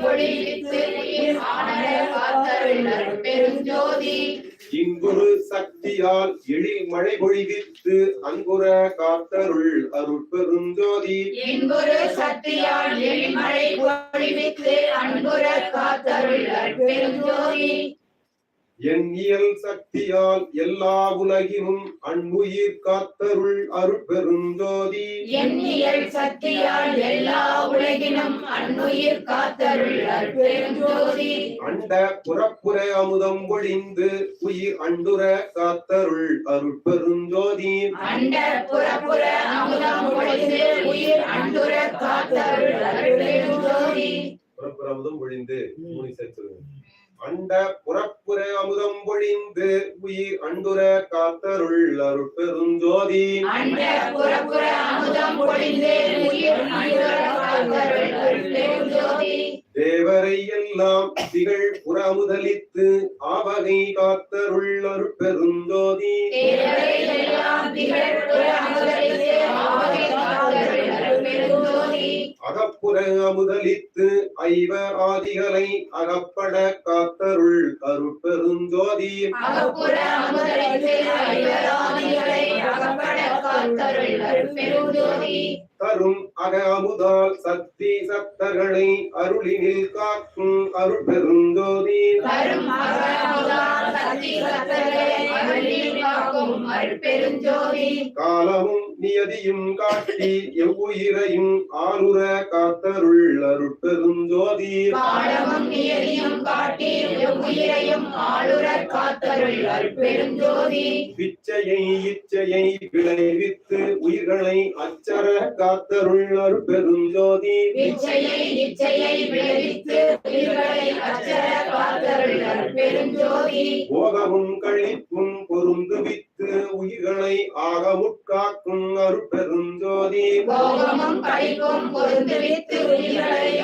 பொழிவித்து உயிர் ஆனர காத்தருள் பெருஞ்சோதி இங்குரு சக்தியால் எழில் மழை பொழிவித்து அங்குர காத்தருள் அருட்பெருஞ்சோதி இன்புரு சக்தியால் எழிமழை பொழிவித்து அன்புற காத்தருள் பெருஞ்சோதி என் இயல் சக்தியால் எல்லா உலகினும் அன்புயிர் காத்தருள் அருட்பெருஞ்சோதி எண்ணியல் சக்தியால் எல்லா உலகினும் அன்னுயிர் காத்தருள் பெருஞ்சோதி அண்ட புறப்புற அமுதம் பொழிந்து உயிர் அண்டுர காத்தருள் அருட்பெருஞ்சோதி அண்ட புறப்புற அமுதம் பொழிந்து உயிர் அன்புற காத்தருள் பெருஞ்சோதி புறப்புற அமுதம் பொழிந்து மூணு சேர்த்துருங்க. அண்ட புறப்புற அமுதம் பொழிந்து உயிர் அண்டுர காத்தருள் காத்தருள் பெருஞ்சோதி தேவரை எல்லாம் திகழ் புறமுதலித்து ஆவகை காத்தருள் அருட்பெருஞ்சோதி தேவரை எல்லாம் திகழ் புற அமுதலித்து ஆவை காத்தருள் பெருஞ்சோதி அகப்புற அமுதலித்து ஐவ ஆதிகளை அகப்பட காத்தருள் அருட்பெருஞ்சோதி அகப்புற அமுதலித்து ஐவராதிகளை அகப்பட தரும் அக அமுதால் சக்தி சப்தர்களை அருளினில் காக்கும் காக்கும் அருட்பெருஞ்சோதி காலமும் நியதியும் காட்டி எவ்வுயிரையும் ஆளுர காத்தருள் அருட்பெருஞ்சோதி காலமும் நியதியும் காட்டி உயிரையும் ஆளுர காத்தருள் அருட்பெருஞ்சோதி பிச்சையை இச்சையை விளைவித்து உயிர்களை அச்சர காத்தருள் அருட்பெருஞ்சோதி இச்சையை இச்சையை விளைவித்து உயிர்களை அச்சர காத்தருள் அருட்பெருஞ்சோதி போகமும் கழிப்பும் பொருந்து வித்து உயிர்களை ஆகமுட்காக்கும் அருட்பெருஞ்சோதி போகமும் கழிப்பும் பொருந்துவித்து உயிர்களை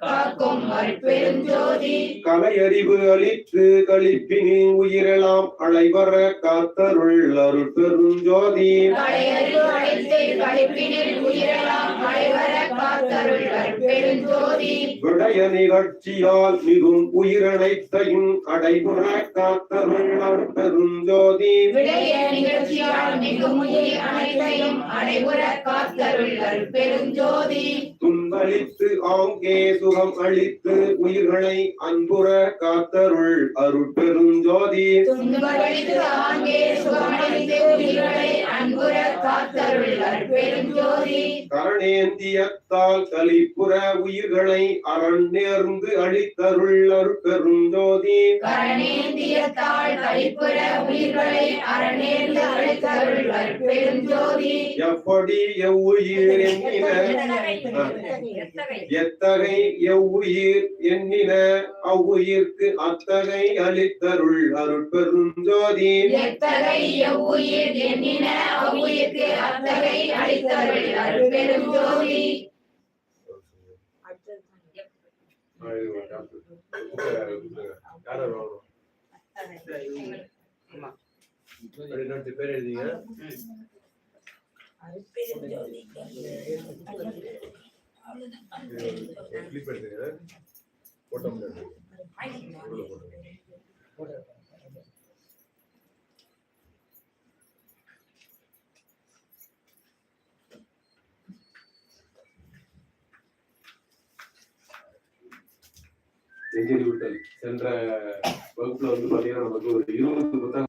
காக்கும் அருட்பெருஞ்சோதி. கலையறிவு அளித்து கழிப்பினில் உயிரெல்லாம் அழைவர காத்தருள் அருட்பெருஞ்சோதி. கடையறிவு அழைத்து கழிப்பினில் உயிரெல்லாம் அழைவர காத்தருள் அருட்பெருஞ்சோதி. விடய நிகழ்ச்சியால் மிகும் உயிரனைத்தையும் அடைபுற காத்தருள் அருட்பெருஞ்சோதி. விடைய நிகழ்ச்சியால் மிகும் உயிர் அனைத்தையும் அடைபுற காத்தருள் அருட்பெருஞ்சோதி. துன்பளித்து ஆங்கே சுகம் அளித்து உயிர்களை அன்புற காத்தருள் காத்தருள் அருட்பெருஞ்சோதி கரணேந்தியத்தால் கலிப்புற உயிர்களை அரண் நேர்ந்து அளித்தருள் அருட்பெருஞ்சோதி கரணேந்தியத்தால் கழிப்புற உயிர்களை அழைத்தருள் அருட்பெருஞ்சோதி எப்படி எவ்வுயிர் எண்ணின? எத்தகை எவ்வுயிர் எண்ணின? அவ்வுயிர்க்கு அத்தகை அளித்தருள் அருட்பெருஞ்சோதி எத்தகை எவ்வுயிர் எண்ணின? அவ்வுயிர்க்கு அத்தகை அளித்தருள் அருட்பெருஞ்சோதி பேர் எழுதிங்க கிளிப் எடுத்துங்க போட்டோ நெஞ்செறிவுட்டல் சென்ற வகுப்புல வந்து பாத்தீங்கன்னா நமக்கு ஒரு இருபது புத்தகம்